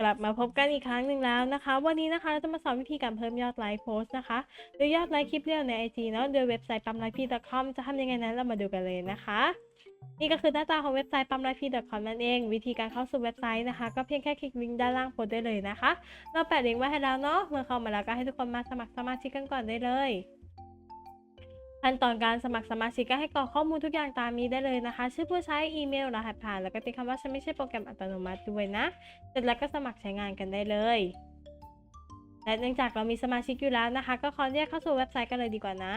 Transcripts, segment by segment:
กลับมาพบกันอีกครั้งหนึ่งแล้วนะคะ วันนี้นะคะเราจะมาสอนวิธีการเพิ่มยอดไลค์โพสต์นะคะโดยยอดไลค์คลิปเรียวใน IG เนาะโดยเว็บไซต์ปั๊มไลค์พี .com จะทำยังไงนั้นเรามาดูกันเลยนะคะ นี่ก็คือหน้าตาของเว็บไซต์ปั๊มไลฟ์พี .com นั่นเอง วิธีการเข้าสู่เว็บไซต์นะคะ ก็เพียงแค่คลิกลิงก์ด้านล่างโพสได้เลยนะคะ เราแปะลิงก์ไว้ให้แล้วเนาะเมื่อเข้ามาแล้วก็ให้ทุกคนมาสมัครสมาชิกกันก่อนได้เลย ขั้นตอนการสมัครสมาชิกก็ให้กรอกข้อมูลทุกอย่างตามนี้ได้เลยนะคะ ชื่อผู้ใช้อีเมลรหัสผ่าน แล้วก็ติดคำว่าฉันไม่ใช่โปรแกรมอัตโนมัติด้วยนะ เสร็จแล้วก็สมัครใช้งานกันได้เลยและเนื่องจากเรามีสมาชิกอยู่แล้วนะคะ ก็ขอเรียกเข้าสู่เว็บไซต์กันเลยดีกว่านะ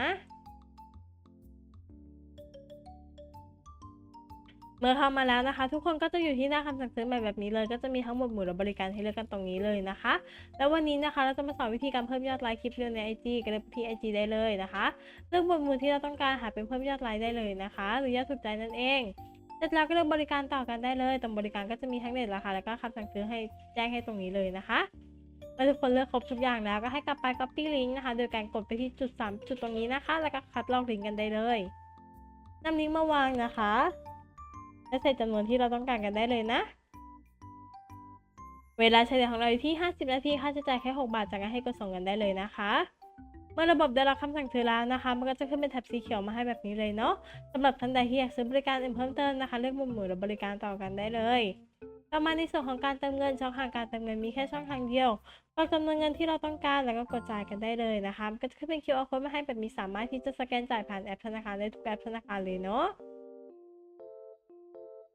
เมื่อเข้ามาแล้วนะคะ ทุกคนก็จะอยู่ที่หน้าคำสั่งซื้อใหม่แบบนี้เลย ก็จะมีทั้งหมดหมู่และบริการให้เลือกกันตรงนี้เลยนะคะ แล้ววันนี้นะคะเราจะมาสอนวิธีการเพิ่มยอดไลค์คลิปเรียวใน IG กันที่ IG ได้เลยนะคะเลือกหมวดหมู่ที่เราต้องการหาเป็นเพิ่มยอดไลค์ได้เลยนะคะ หรือยอดถูกใจนั่นเองเสร็จแล้วก็เลือกบริการต่อกันได้เลยตรงบริการก็จะมีทั้งเน็ตราคาแล้วก็คำสั่งซื้อให้แจ้งให้ตรงนี้เลยนะคะเมื่อทุกคนเลือกครบทุกอย่างแล้วก็ให้กลับไป copy link นะคะ โดยการกดไปที่จุด 3 จุดตรงนี้นะคะ แล้วก็คัดลอกลิงก์กันได้เลยนำลิงก์มาวางนะคะ และใส่จำนวนที่เราต้องการกันได้เลยนะ เวลาเฉลี่ยของเราอยู่ที่ 50 นาที ค่าใช้จ่ายแค่ 6 บาท จากนั้นให้กดส่งกันได้เลยนะคะเมื่อระบบได้รับคำสั่งซื้อแล้วนะคะ มันก็จะขึ้นเป็นแถบสีเขียวมาให้แบบนี้เลยเนาะสำหรับท่านใดที่อยากซื้อบริการอื่นเพิ่มเติมนะคะ เลือกมุมหมู่และบริการต่อกันได้เลย ต่อมาในส่วนของการเติมเงิน ช่องทางการเติมเงินมีแค่ช่องทางเดียวกรอกจำนวนเงินที่เราต้องการแล้วก็กดจ่ายกันได้เลยนะคะ ก็จะขึ้นเป็น QR code มาให้แบบนี้สามารถที่จะสแกนจ่ายผ่านแอปธนาคารได้ทุกแอปธนาคารเลยเนาะ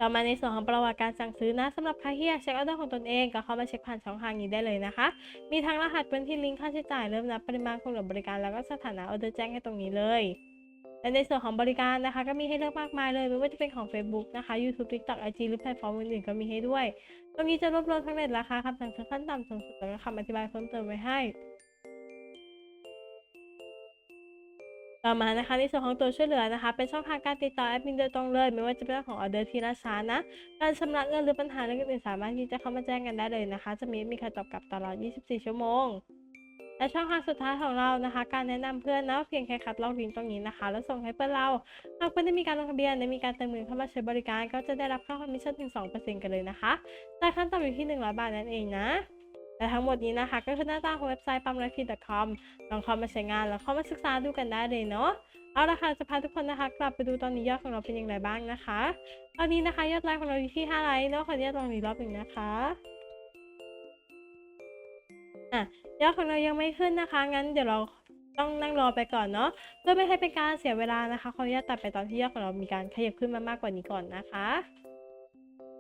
ต่อมาในส่วนของประวัติการสั่งซื้อนะสำหรับใครที่อยากเช็คออเดอร์ของตนเองก็เข้ามาเช็คผ่านช่องทางนี้ได้เลยนะคะ มีทั้งรหัสเป็นที่ลิงก์ค่าใช้จ่ายเริ่มนับปริมาณของเหลือบริการแล้วก็สถานะออเดอร์แจ้งให้ตรงนี้เลยและในส่วนของบริการนะคะ ก็มีให้เลือกมากมายเลยไม่ว่าจะเป็นของ Facebook นะคะ YouTube TikTok IG หรือแพลตฟอร์มอื่นๆก็มีให้ด้วย ตรงนี้จะรวบรวมทั้งเน็ตราคาคำสั่งซื้อขั้นต่ำสูงสุดแล้วก็คำอธิบายเพิ่มเติมไว้ให้ ต่อมานะคะในส่วนของตัวช่วยเหลือนะคะ เป็นช่องทางการติดต่อแอดมินโดยตรงเลย ไม่ว่าจะเป็นเรื่องของออเดอร์ที่ล่าช้านะ การชำระเงินหรือปัญหาเรื่องอื่นสามารถที่จะเข้ามาแจ้งกันได้เลยนะคะ จะมีมีใครตอบกลับตลอด 24 ชั่วโมง และช่องทางสุดท้ายของเรานะคะ การแนะนำเพื่อนนะเพียงแค่คัดลอกลิงก์ตรงนี้นะคะ แล้วส่งให้เพื่อนเราหากเพื่อนได้มีการลงทะเบียนและมีการเติมเงินเข้ามาใช้บริการ ก็จะได้รับค่าคอมมิชชั่นถึง2%กันเลยนะคะจ่ขั้นต่ำอยู่ที่100บาทนั่นเองนะ และทั้งหมดนี้นะคะ ก็คือหน้าตาของเว็บไซต์ปั๊ม c o m ลองเข้ามาใช้งานแล้วเข้ามาศึกษาดูกันได้เลยเนาะเอาละค่ะจะพาทุกคนนะคะ กลับไปดูตอนนี้ยอดของเราเป็นอย่างไรบ้างนะคะ ตอนนี้นะคะยอดไลค์ของเราอยู่ที่ 5 ไลค์เนาะขออนุญาตลองอีกรอบหนึ่งนะคะอะยอดของเรายังไม่ขึ้นนะคะ งั้นเดี๋ยวเราต้องนั่งรอไปก่อนเนาะเพื่อไม่ให้เป็นการเสียเวลานะคะขออนุญาตตัดไปตอนที่ยอดของเรามีการขยับขึ้นมามากกว่านี้ก่อนนะคะ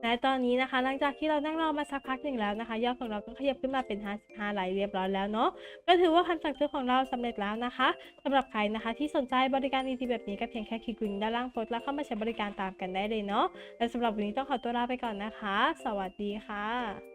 และตอนนี้นะคะ หลังจากที่เรานั่งรอมาสักพักหนึ่งแล้วนะคะ ยอดของเราก็ขยับขึ้นมาเป็น 55ไลค์เรียบร้อยแล้วเนาะก็ถือว่าคำสั่งซื้อของเราสำเร็จแล้วนะคะสำหรับใครนะคะ ที่สนใจบริการดีๆแบบนี้ก็เพียงแค่คลิกลิงก์ด้านล่างโพสต์แล้วเข้ามาใช้บริการตามกันได้เลยเนาะและสำหรับวันนี้ต้องขอตัวลาไปก่อนนะคะ สวัสดีค่ะ